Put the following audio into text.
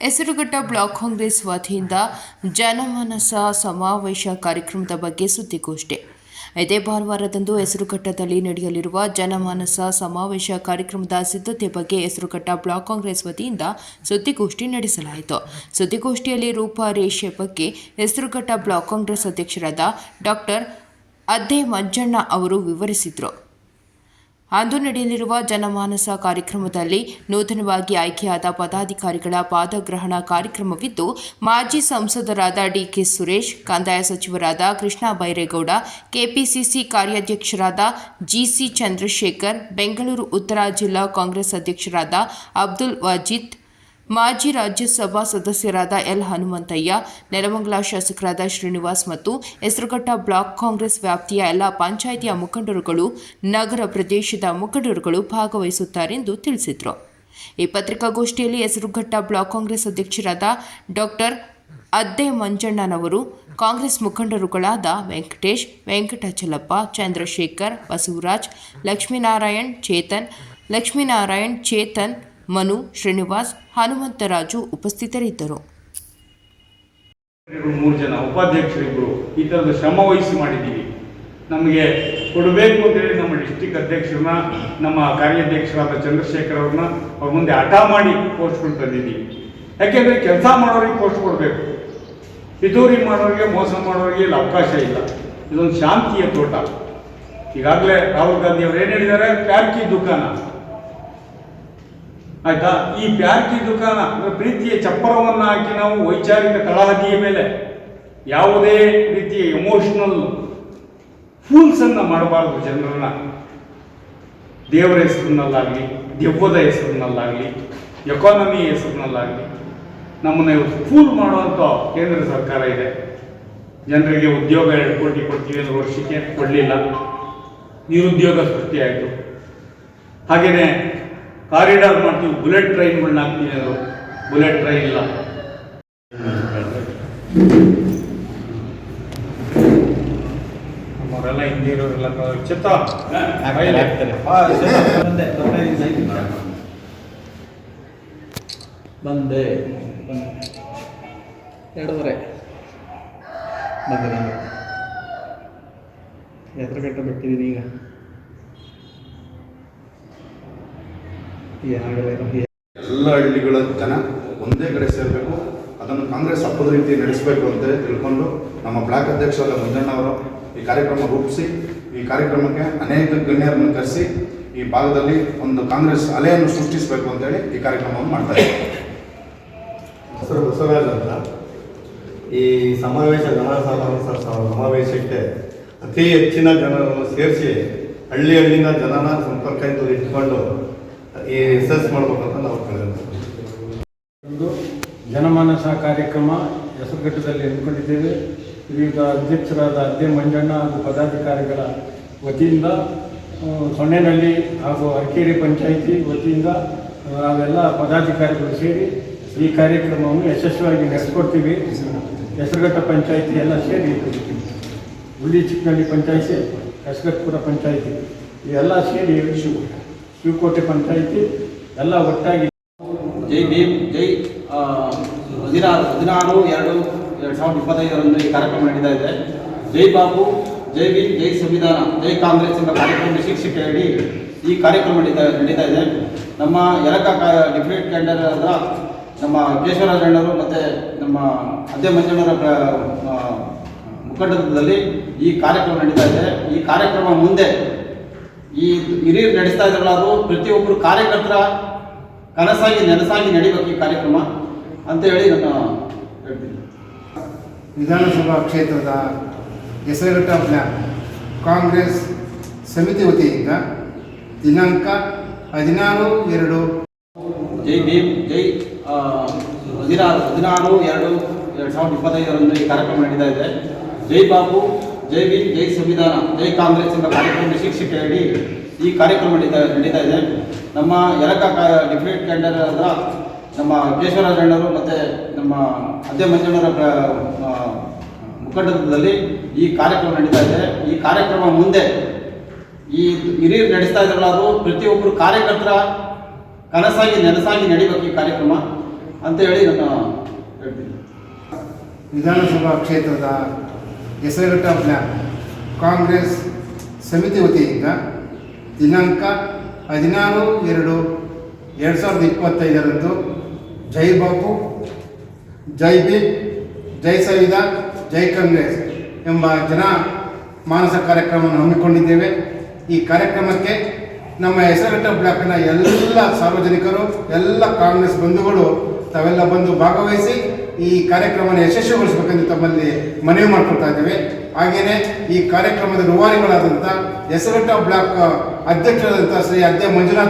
Hesaraghatta block Congress ವತಿಯಿಂದ ಜನಮನಸ ಸಮಾವೇಶ ಕಾರ್ಯಕ್ರಮದ ಬಗ್ಗೆ ಸುದ್ದಿಗೋಷ್ಠಿ. ಇದೇ ಭಾನುವಾರದಂದು ಹೆಸರುಘಟ್ಟದಲ್ಲಿ ನಡೆಯಲಿರುವ ಜನಮಾನಸ ಸಮಾವೇಶ ಕಾರ್ಯಕ್ರಮದ ಸಿದ್ಧತೆ ಬಗ್ಗೆ ಹೆಸರುಘಟ್ಟ ಬ್ಲಾಕ್ ಕಾಂಗ್ರೆಸ್ ವತಿಯಿಂದ ಸುದ್ದಿಗೋಷ್ಠಿ ನಡೆಸಲಾಯಿತು. ಸುದ್ದಿಗೋಷ್ಠಿಯಲ್ಲಿ ರೂಪರೇಷೆ ಬಗ್ಗೆ ಹೆಸರುಘಟ್ಟ ಬ್ಲಾಕ್ ಕಾಂಗ್ರೆಸ್ ಅಧ್ಯಕ್ಷರಾದ ಡಾಕ್ಟರ್ ಅದ್ದೆ ಮಂಜಣ್ಣ ಅವರು ವಿವರಿಸಿದರು. ಅಂದು ನಡೆಯಲಿರುವ ಜನಮಾನಸ ಕಾರ್ಯಕ್ರಮದಲ್ಲಿ ನೂತನವಾಗಿ ಆಯ್ಕೆಯಾದ ಪದಾಧಿಕಾರಿಗಳ ಪಾದಗ್ರಹಣ ಕಾರ್ಯಕ್ರಮವಿದ್ದು, ಮಾಜಿ ಸಂಸದರಾದ ಡಿಕೆ ಸುರೇಶ್, ಕಂದಾಯ ಸಚಿವರಾದ ಕೃಷ್ಣ ಬೈರೇಗೌಡ, ಕೆಪಿಸಿಸಿ ಕಾರ್ಯಾಧ್ಯಕ್ಷರಾದ ಜಿಸಿ ಚಂದ್ರಶೇಖರ್, ಬೆಂಗಳೂರು ಉತ್ತರ ಜಿಲ್ಲಾ ಕಾಂಗ್ರೆಸ್ ಅಧ್ಯಕ್ಷರಾದ ಅಬ್ದುಲ್ ವಾಜಿದ್ ಮಾಜಿ ರಾಜ್ಯಸಭಾ ಸದಸ್ಯರಾದ ಎಲ್ ಹನುಮಂತಯ್ಯ, ನೆಲಮಂಗಲ ಶಾಸಕರಾದ ಶ್ರೀನಿವಾಸ್ ಮತ್ತು ಹೆಸರುಘಟ್ಟ ಬ್ಲಾಕ್ ಕಾಂಗ್ರೆಸ್ ವ್ಯಾಪ್ತಿಯ ಎಲ್ಲ ಪಂಚಾಯಿತಿಯ ಮುಖಂಡರುಗಳು, ನಗರ ಪ್ರದೇಶದ ಮುಖಂಡರುಗಳು ಭಾಗವಹಿಸುತ್ತಾರೆಂದು ತಿಳಿಸಿದರು. ಈ ಪತ್ರಿಕಾಗೋಷ್ಠಿಯಲ್ಲಿ ಹೆಸರುಘಟ್ಟ ಬ್ಲಾಕ್ ಕಾಂಗ್ರೆಸ್ ಅಧ್ಯಕ್ಷರಾದ ಡಾಕ್ಟರ್ ಅದ್ದೆ ಮಂಜಣ್ಣನವರು, ಕಾಂಗ್ರೆಸ್ ಮುಖಂಡರುಗಳಾದ ವೆಂಕಟೇಶ್, ವೆಂಕಟಚಲಪ್ಪ, ಚಂದ್ರಶೇಖರ್, ಬಸವರಾಜ್, ಲಕ್ಷ್ಮೀನಾರಾಯಣ್ ಚೇತನ್ ಲಕ್ಷ್ಮೀನಾರಾಯಣ್ ಚೇತನ್ ಮನು, ಶ್ರೀನಿವಾಸ್ ಹನುಮಂತರಾಜು ಉಪಸ್ಥಿತರಿದ್ದರು. ಮೂರು ಜನ ಉಪಾಧ್ಯಕ್ಷರಿಬ್ಬರು ಈ ಥರದ ಶ್ರಮ ವಹಿಸಿ ಮಾಡಿದ್ದೀವಿ. ನಮಗೆ ಕೊಡಬೇಕು ಅಂತೇಳಿ ನಮ್ಮ ಡಿಸ್ಟಿಕ್ ಅಧ್ಯಕ್ಷರನ್ನ, ನಮ್ಮ ಕಾರ್ಯಾಧ್ಯಕ್ಷರಾದ ಚಂದ್ರಶೇಖರ್ ಅವ್ರನ್ನ ಅವ್ರ ಮುಂದೆ ಹಠ ಮಾಡಿ ಪೋಸ್ಟ್ಗಳು ತಂದಿದ್ದೀವಿ. ಯಾಕೆಂದರೆ ಕೆಲಸ ಮಾಡೋರಿಗೆ ಪೋಸ್ಟ್ ಕೊಡಬೇಕು. ಪಿತೂರಿ ಮಾಡೋರಿಗೆ, ಮೋಸ ಮಾಡೋರಿಗೆ ಇಲ್ಲಿ ಅವಕಾಶ ಇಲ್ಲ. ಇದೊಂದು ಶಾಂತಿಯ ತೋಟ. ಈಗಾಗಲೇ ರಾಹುಲ್ ಗಾಂಧಿ ಅವರು ಏನು ಹೇಳಿದ್ದಾರೆ? ಪ್ಯಾರ್ಕಿ ದುಕಾನ ಆಯ್ತಾ? ಈ ಪ್ಯಾರ್ಕಿ ದುಕಾನ ಪ್ರೀತಿಯ ಚಪ್ಪರವನ್ನು ಹಾಕಿ ನಾವು ವೈಚಾರಿಕ ತಳಹದಿಯ ಮೇಲೆ ಯಾವುದೇ ರೀತಿಯ ಎಮೋಷನಲ್ ಫೂಲ್ಸನ್ನು ಮಾಡಬಾರದು ಜನರನ್ನ. ದೇವರ ಹೆಸರಿನಲ್ಲಾಗಲಿ, ದೆವ್ವದ ಹೆಸರಿನಲ್ಲಾಗಲಿ ಎಕಾನಮಿ ಹೆಸರಿನಲ್ಲಾಗಲಿ, ನಮ್ಮನ್ನ ಇವತ್ತು ಫೂಲ್ ಮಾಡುವಂಥ ಕೇಂದ್ರ ಸರ್ಕಾರ ಇದೆ. ಜನರಿಗೆ ಉದ್ಯೋಗ ಎರಡು ಕೋಟಿ ಕೊಡ್ತೀವಿ ಅಂದ್ರೆ ವರ್ಷಕ್ಕೆ ಕೊಡಲಿಲ್ಲ. ನಿರುದ್ಯೋಗ ಸೃಷ್ಟಿಯಾಯಿತು. ಹಾಗೆಯೇ ಕಾರಿಡಾರ್ ಮಾಡ್ತೀವಿ ಬುಲೆಟ್ ಟ್ರೈನ್ಗಳನ್ನ ಹಾಕ್ತೀವಿ ಅವರು ಬುಲೆಟ್ ಟ್ರೈನ್ ಇಲ್ಲ. ಅವರೆಲ್ಲ ಹಿಂದೆ ಇರೋರೆಲ್ಲ ಚಿತ್ತ ಬಂದೆ ಎರಡೂವರೆ. ಬಂದೆ. ಎದುರುಗಟ್ಟ ಬಿಟ್ಟಿದ್ದೀನಿ ಈಗ. ಎಲ್ಲ ಹಳ್ಳಿಗಳ ಜನ ಒಂದೇ ಕಡೆ ಸೇರಬೇಕು. ಅದನ್ನು ಕಾಂಗ್ರೆಸ್ ಹಬ್ಬದ ರೀತಿ ನಡೆಸಬೇಕು ಅಂತ ತಿಳ್ಕೊಂಡು ನಮ್ಮ ಬ್ಲಾಕ್ ಅಧ್ಯಕ್ಷರಾದ ಮಂಜಣ್ಣ ಅವರು ಈ ಕಾರ್ಯಕ್ರಮ ರೂಪಿಸಿ ಈ ಕಾರ್ಯಕ್ರಮಕ್ಕೆ ಅನೇಕ ಗಣ್ಯರನ್ನು ಕರೆಸಿ ಈ ಭಾಗದಲ್ಲಿ ಒಂದು ಕಾಂಗ್ರೆಸ್ ಅಲೆಯನ್ನು ಸೃಷ್ಟಿಸಬೇಕು ಅಂತೇಳಿ ಈ ಕಾರ್ಯಕ್ರಮವನ್ನು ಮಾಡ್ತಾ ಇದ್ದಾರೆ ಹೆಸರು ಬಸವರಾಜ್ ಅಂತ. ಈ ಸಮಾವೇಶ ಜನ ಸಮಾವೇಶ ಸಮಾವೇಶಕ್ಕೆ ಅತಿ ಹೆಚ್ಚಿನ ಜನರನ್ನು ಸೇರಿಸಿ ಹಳ್ಳಿ ಹಳ್ಳಿನ ಜನನ ಎಂದು ಇಟ್ಕೊಂಡು ಈ ರಿಸರ್ಚ್ ಮಾಡ್ಬೇಕಂತ ನಾವು ಒಂದು ಜನಮಾನಸ ಕಾರ್ಯಕ್ರಮ ಹೆಸರುಘಟ್ಟದಲ್ಲಿ ಹಮ್ಮಿಕೊಂಡಿದ್ದೇವೆ. ಇದೀಗ ಅಧ್ಯಕ್ಷರಾದ ಅದ್ದೆ ಮಂಜಣ್ಣ ಹಾಗೂ ಪದಾಧಿಕಾರಿಗಳ ವತಿಯಿಂದ ಸೊನ್ನೆನಲ್ಲಿ ಹಾಗೂ ಅರಕೇರಿ ಪಂಚಾಯಿತಿ ವತಿಯಿಂದ ನಾವೆಲ್ಲ ಪದಾಧಿಕಾರಿಗಳು ಸೇರಿ ಈ ಕಾರ್ಯಕ್ರಮವನ್ನು ಯಶಸ್ವಿಯಾಗಿ ನಡೆಸ್ಕೊಡ್ತೀವಿ. ಹೆಸರುಘಟ್ಟ ಪಂಚಾಯಿತಿ ಎಲ್ಲ ಸೇರಿ ಹುಲಿ ಚಿಕ್ಕನಹಳ್ಳಿ ಪಂಚಾಯಿತಿ ಹೆಸರುಘಟ್ಟಪುರ ಪಂಚಾಯಿತಿ ಇವೆಲ್ಲ ಸೇರಿ ಶಿವಕೋಟೆ ಪಂಚಾಯಿತಿ ಎಲ್ಲ ಒಟ್ಟಾಗಿ ಜೈ ಭೀಮ್, ಜೈ ಹದಿನಾರು ಹದಿನಾರು ಎರಡು ಎರಡು ಸಾವಿರದ ಇಪ್ಪತ್ತೈದರಂದು ಈ ಕಾರ್ಯಕ್ರಮ ನಡೀತಾ ಇದೆ. ಜೈ ಬಾಬು ಜೈ ಭೀಮ್, ಜೈ ಸಂವಿಧಾನ, ಜೈ ಕಾಂಗ್ರೆಸ್ ಎಂಬ ಕಾರ್ಯಕ್ರಮ ಶೀರ್ಷಿಕೆ ಅಡಿ ಈ ಕಾರ್ಯಕ್ರಮ ನಡೀತಾ ನಡೀತಾ ಇದೆ. ನಮ್ಮ ಎರಕ ಡಿಫ್ರೆಂಟ್ ಕ್ಯಾಂಡರ್ ಆದ ನಮ್ಮ ಕೇಶವರಾಜಣ್ಣರು ಮತ್ತು ನಮ್ಮ ಅದೇ ಮಂಜಣ್ಣರ ಮುಖಂಡದಲ್ಲಿ ಈ ಕಾರ್ಯಕ್ರಮ ನಡೀತಾ ಇದೆ. ಈ ಕಾರ್ಯಕ್ರಮ ಮುಂದೆ ಈ ಹಿರಿಯರು ನಡೆಸ್ತಾ ಇದ್ದಾರಲ್ಲ ಅದು ಪ್ರತಿಯೊಬ್ಬರು ಕಾರ್ಯಕರ್ತರ ಕನಸಾಗಿ ನೆನಸಾಗಿ ನಡಿಬೇಕು ಈ ಕಾರ್ಯಕ್ರಮ ಅಂತ ಹೇಳಿ ನಾನು ಹೇಳ್ತೀನಿ. ವಿಧಾನಸಭಾ ಕ್ಷೇತ್ರದ ಹೆಸರುಘಟ್ಟ ಬ್ಲಾಕ್ ಕಾಂಗ್ರೆಸ್ ಸಮಿತಿ ವತಿಯಿಂದ ದಿನಾಂಕ ಹದಿನಾರು ಎರಡು ಜೈ ಭೀಮ್ ಜೈ ಹದಿನಾರು ಹದಿನಾರು ಎರಡು ಎರಡು ಸಾವಿರದ ಇಪ್ಪತ್ತೈದರಂದು ಈ ಕಾರ್ಯಕ್ರಮ ನಡೀತಾ ಇದೆ. ಜೈ ಬಾಬು. ಜೈ ಬಿ ಜೈ ಸಂವಿಧಾನ, ಜೈ ಕಾಂಗ್ರೆಸ್ ಎಂಬ ಕಾರ್ಯಕ್ರಮ ಶೀರ್ಷಿಕೆ ಅಡಿ ಈ ಕಾರ್ಯಕ್ರಮ ನಡೀತಾ ನಡೀತಾ ಇದೆ. ನಮ್ಮ ಎರಕ ಡಿಫ್ರೆಂಟ್ ಆದ ನಮ್ಮ ಕೇಶವರಾಜ ಅಣ್ಣರು ಮತ್ತು ನಮ್ಮ ಅಧ್ಯ ಮುಖಂಡದಲ್ಲಿ ಮುಖಂಡತ್ವದಲ್ಲಿ ಈ ಕಾರ್ಯಕ್ರಮ ನಡೀತಾ ಇದೆ. ಈ ಕಾರ್ಯಕ್ರಮ ಮುಂದೆ ಈ ಹಿರಿಯರು ನಡೆಸ್ತಾ ಇದ್ದಾರಲ್ಲ ಅದು ಪ್ರತಿಯೊಬ್ಬರು ಕಾರ್ಯಕರ್ತರ ಕನಸಾಗಿ, ನೆನಸಾಗಿ ನಡೀಬೇಕು ಈ ಕಾರ್ಯಕ್ರಮ ಅಂತೇಳಿ ನಾನು ಹೇಳ್ತೀನಿ. ವಿಧಾನಸಭಾ ಕ್ಷೇತ್ರದ ಹೆಸರುಘಟ್ಟ ಬ್ಲಾಕ್. ಕಾಂಗ್ರೆಸ್ ಸಮಿತಿ ವತಿಯಿಂದ ದಿನಾಂಕ ಹದಿನಾರು ಎರಡು ಎರಡು ಸಾವಿರದ ಇಪ್ಪತ್ತೈದರಂದು ಜೈ ಬಾಬು ಜೈ ಬಿ ಜೈ ಸಂವಿಧಾನ್ ಜೈ ಕಾಂಗ್ರೆಸ್ ಎಂಬ ಜನ ಮಾನಸ ಕಾರ್ಯಕ್ರಮವನ್ನು ಹಮ್ಮಿಕೊಂಡಿದ್ದೇವೆ. ಈ ಕಾರ್ಯಕ್ರಮಕ್ಕೆ ನಮ್ಮ ಹೆಸರುಘಟ್ಟ ಬ್ಲಾಕ್ನ ಎಲ್ಲ ಸಾರ್ವಜನಿಕರು, ಎಲ್ಲ ಕಾಂಗ್ರೆಸ್ ಬಂಧುಗಳು ತಾವೆಲ್ಲ ಬಂದು ಭಾಗವಹಿಸಿ ಈ ಕಾರ್ಯಕ್ರಮವನ್ನು ಯಶಸ್ವಿಗೊಳಿಸಬೇಕೆಂದು ತಮ್ಮಲ್ಲಿ ಮನವಿ ಮಾಡ್ಕೊಳ್ತಾ ಇದ್ದೇವೆ. ಹಾಗೆಯೇ ಈ ಕಾರ್ಯಕ್ರಮದ ರೂವಾರಿಗಳಾದಂಥ ಹೆಸರಟ್ಟ ಬ್ಲಾಕ್ ಅಧ್ಯಕ್ಷರಾದಂಥ ಶ್ರೀ ಅಧ್ಯ ಮಂಜುನಾಥ್